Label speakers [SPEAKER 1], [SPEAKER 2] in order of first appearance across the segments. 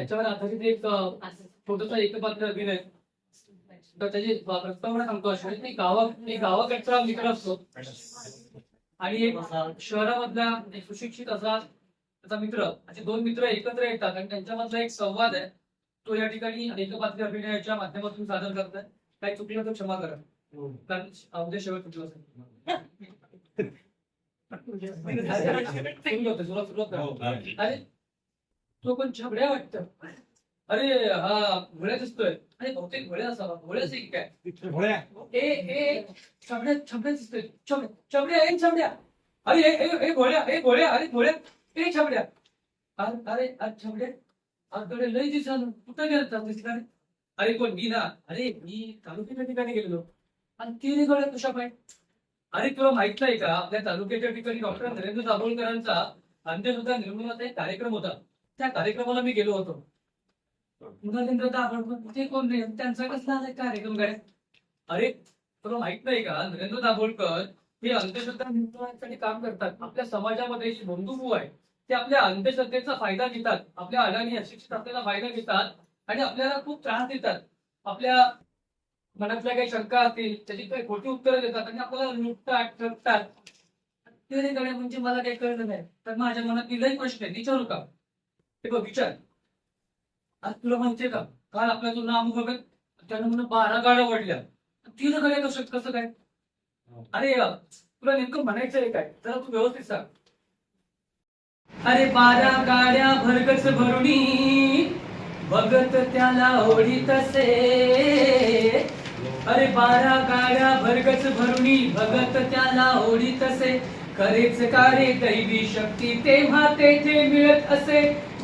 [SPEAKER 1] त्याच्यावर आधारित एक छोटासा एकपात्र अभिनय तर त्याची प्रस्तावना सांगतो अशा की गावा गावाकडचा मित्र असतो. आणि एक शहरामधला एक सुशिक्षित असा त्याचा मित्र असे दोन मित्र एकत्र येतात आणि त्यांच्यामधला एक संवाद आहे. तो या ठिकाणी एकपात्री अभिनयाच्या माध्यमातून सादर करतात काही चुकलं तर क्षमा करा. कारण शेवट चुकलं असेल. सुरुवात- सुरुवात करा. तो पण छबड्या वाटत. अरे हा घोड्या दिसतोय. अरे बहुतेक घोड्या असावा. घोड्याच एक काय? ए ए छबड्या छबड्या दिसतोय. छबड्या छबड्या ए छबड्या. अरे ए ए- ए घोड्या ए घोड्या अरे घोड्या. ए छबड्या. अरे अरे अरे छबड्या. अरे लय दिवसानं कुठं गेलं ठिकाणी अरे कोण? मी ना? अरे मी तालुक्याच्या ठिकाणी गेलेलो. आणि तिने घोड्या कशा पाय? अरे तुला माहीत नाही का? आपल्या तालुक्याच्या ठिकाणी डॉक्टर नरेंद्र दाभोळकरांचा अंत्यसुद्धा निर्मूलनाचा एक कार्यक्रम होता. त्या कार्यक्रमाला मी गेलो होतो. नरेंद्र दाभोळकर ते कोण नाही? त्यांचा कसला कार्यक्रम काय अरे तुला माहीत नाही का? नरेंद्र दाभोळकर हे अंधश्रद्धा निर्मूलनासाठी काम करतात. आपल्या समाजामध्ये बंधुभू आहे. ते आपल्या अंधश्रद्धेचा फायदा घेतात. आपल्या अडाणी अशिक्षित असलेला फायदा घेतात आणि आपल्याला खूप त्रास देतात. आपल्या मनातल्या काही शंका असतील त्याची काही खोटी उत्तरं देतात आणि आपल्याला लुटतात ठरतात ते नाही म्हणजे मला काही कळलं नाही. तर माझ्या मनात तिलाही प्रश्न आहे. विचारू का? ते बघ विचार. आज तुला माहितीये का? काल आपल्या तो नाम बघत त्यानं म्हणून बारा गाड्या वाढल्या तिथं काय कसं कसं काय? अरे तुला नेमकं म्हणायचंय काय? जरा तू व्यवस्थित सांग. अरे बारा गाड्या भरगच भरुणी बघत त्याला होडी असे. अरे बारा गाड्या भरगच भरुणी बघत त्याला होडी असे. खरेच कारे दैवी शक्ती तेव्हा तेथे मिळत असे?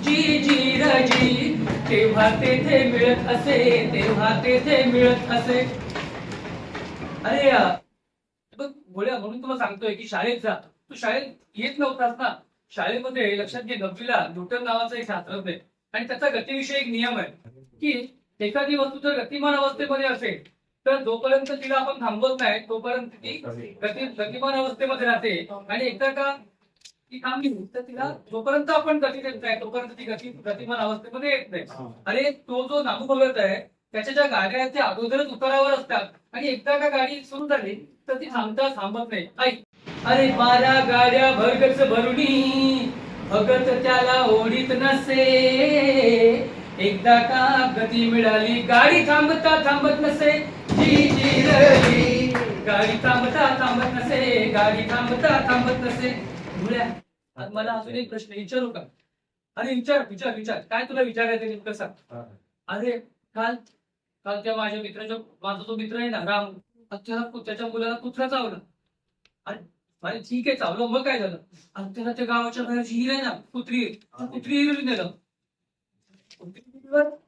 [SPEAKER 1] जी जी रजी तेव्हा तेथे मिळत असे तेव्हा तेथे मिळत असे. अरे अ, बघ गोळ्या म्हणून तुला सांगतोय की शाळेत जा. तू शाळेत येत नव्हतास ना. शाळेमध्ये लक्षात घे नववीला न्यूटन नावाचा एक शास्त्रज्ञ आहे. आणि त्याचा गतीविषयी एक नियम आहे की एखादी वस्तू जर गतिमान अवस्थेमध्ये असेल तर जोपर्यंत तिला आपण थांबवत नाही तोपर्यंत ती गतिमान अवस्थेमध्ये राहते. आणि एकदा का ती थांबली तर तिला जोपर्यंत आपण गती देत नाही तोपर्यंत ती गती गतिमान अवस्थेमध्ये येत नाही. अरे तो जो नामू भगत आहे त्याच्या ज्या गाड्या आहेत त्या अगोदरच उतारावर असतात. आणि एकदा का गाडी सुरू झाली तर ती थांबता थांबत नाही. ऐक अरे बारा गाड्या भरगच भरुणी भगत त्याला ओढीत नसे. एकदा का गती मिळाली गाडी थांबता थांबत नसे. जी जी गाडी थांबता थांबत नसे. गाडी थांबता थांबत नसे. मला अजून एक प्रश्न विचारू का? अरे विचार विचार विचार. काय तुला विचारायचं नेमकं सांग. अरे काल काल त्या माझ्या मित्राच्या माझा जो मित्र आहे ना राम त्याला त्याच्या मुलाला कुत्रा चावला. अरे अरे ठीक आहे चावलं मग काय झालं? आणि त्याला त्या गावाच्या बाहेरची हिर आहे ना कुत्री कुत्री हिरवली नेलं?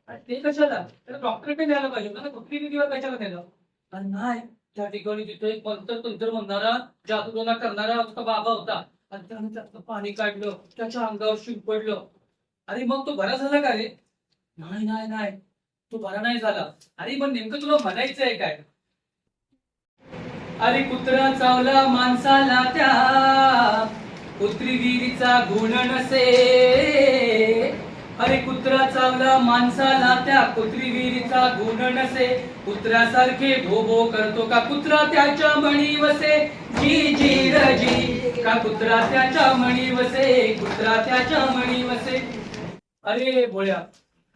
[SPEAKER 1] अरे ते कशाला? त्याला डॉक्टरकडे न्यायला पाहिजे होतं ना कुत्री हिरवीवर कशाला नेलं? अरे नाही. त्या ठिकाणी तिथे एक मंत्र तंत्र म्हणणारा जादूटोना करणारा तो बाबा होता. आणि त्याने त्याचं पाणी काढलं त्याच्या अंगावर शिंपडलं अरे मग तो बरा झाला का रे? नाही नाही नाही. तो बरा नाही झाला. अरे मग नेमकं तुला म्हणायचंय काय? अरे कुत्रा चावला माणसाला त्या कुत्रीगिरीचा गुण नसे. अरे कुत्रा चावला माणसाला त्या कुत्रीगिरीचा गुण नसे. कुत्र्यासारखे भो भो करतो का कुत्रा त्याच्या मणी वसे जी जी रजी. का कुत्रा त्याच्या मणी वसे कुत्रा त्याच्या मणी वसे अरे बोळ्या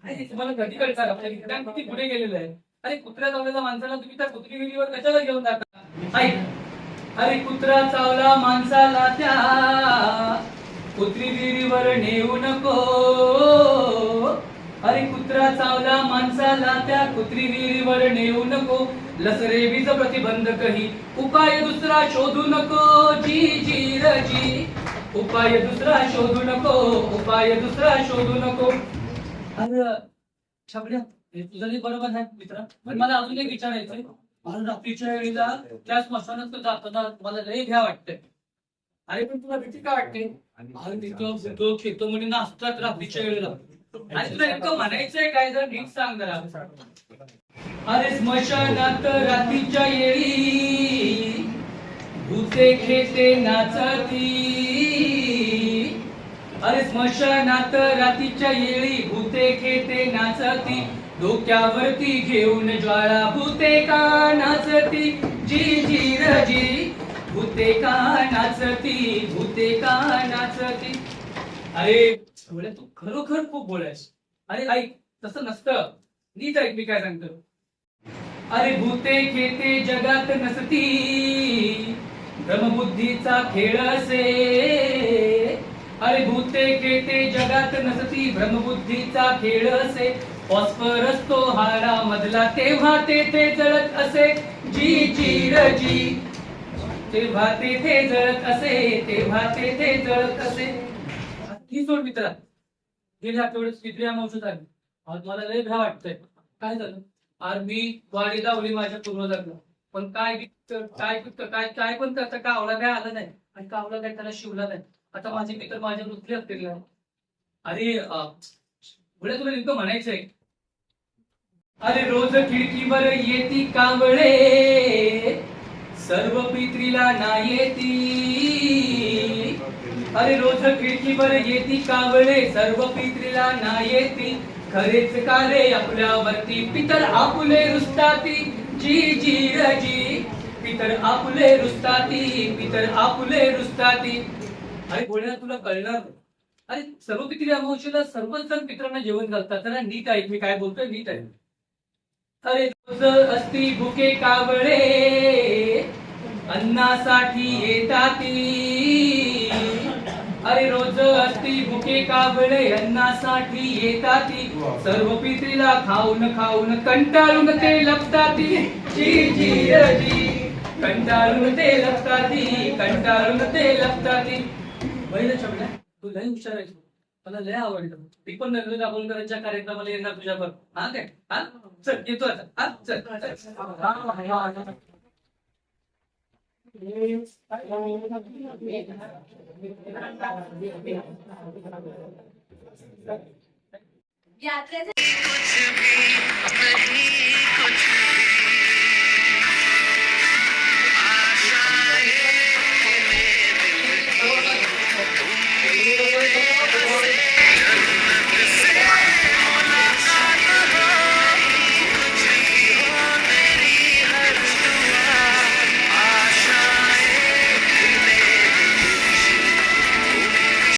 [SPEAKER 1] तुम्हाला कधी कळतात आपल्या किती पुढे गेलेलं आहे. अरे कुत्र्या चावलेल्या माणसाला तुम्ही त्या कुत्री विहिरीवर कशाला घेऊन जाता ऐक. अरे कुत्रा चावला माणसाला त्या कुत्री विहिरीवर नेऊ नको. अरे कुत्रा चावला माणसाला त्या कुत्री विहिरीवर नेऊ नको. लसरे वीज कही उपाय दुसरा शोधू नको. जी जी. रजी उपाय दुसरा शोधू नको. उपाय दुसरा शोधू नको. अरे छबड्या हे तुझं बरोबर आहे मित्र. पण मला अजून एक विचारायचं मला रात्रीच्या वेळेला त्या स्मशानात जाताना मला लय घ्या वाटतंय. अरे पण तुला भीती का वाटते तिथं खेतो म्हणे नाचतात रात्रीच्या वेळेला. अरे तुला नेमकं म्हणायचंय काय? जर नीट सांग जरा. अरे स्मशानात रात्रीच्या येळी भूते खेते नाचती. अरे स्मशानात रातीच्या येळी भूते खेते नाचती. डोक्यावरती घेऊन ज्वाळा भूते का नाचती? जी जी र जी भूते का नाचती भूते का नाचती अरे बोला तू खरोखर खूप बोलायस. अरे ऐक तसं नसतं. नीट ऐक मी काय सांगतो. अरे भूते खेते जगात नसती. ब्रह्मबुद्धीचा खेळ असे. अरे भूते खेते जगात नसती. ब्रह्मबुद्धीचा खेळ असे. फॉस्फरस तो हाडा मधला तेव्हा तेथे जळत असे. जी जी रजी तेव्हा तेथे जळत असे तेव्हा तेथे जळत असे ही सोड मित्रा. गेल्या आठवड्यात पित्र्या मावशी आली आज मला लय भ्या वाटतंय. काय झालं? अरे मी वाडी दावली माझ्या पूर्वजांना. पण काय विकतं, काय काय काय पण करता कावला काय आला नाही. आणि कावला काय त्याला शिवला नाही. आता माझे मित्र माझ्या रुचले असतील अरे पुढे तुला नेमकं म्हणायचंय. अरे रोज खिडकीवर येती कांबळे सर्व पित्रीला ना येती. अरे रोज खिडकीवर येती कावळे सर्व पित्रीला ना येती. खरेच का रे आपल्यावरती पितर आपुले रुस्ताती? जी जी रजी पितर आपुले रुस्ताती पितर आपुले रुस्ताती. अरे बोलण्या तुला कळणार अरे सर्व पित्री अमावशीला सर्वच जण पित्रांना जेवण घालतात. जरा नीट ऐक मी काय बोलतोय नीट ऐक. अरे रोज असती भुके कावळे अन्नासाठी येताती. अरे रोज असती भुके कावळे अन्नासाठी येताती. सर्व पित्रीला खाऊन खाऊन कंटाळून ते लपताती. जी जी जी कंटाळून ते लपताती कंटाळून ते लपताती. बहिण छबड्या तू लय हुशार आहे मला लय आवडलं मी पण नरेंद्र दाभोलकरांच्या कार्यक्रमाला येणार तुझ्या पण हा काय? हा? चल येतो आता. हा? चल.
[SPEAKER 2] यात्रेचे कुछ भी कुछ भी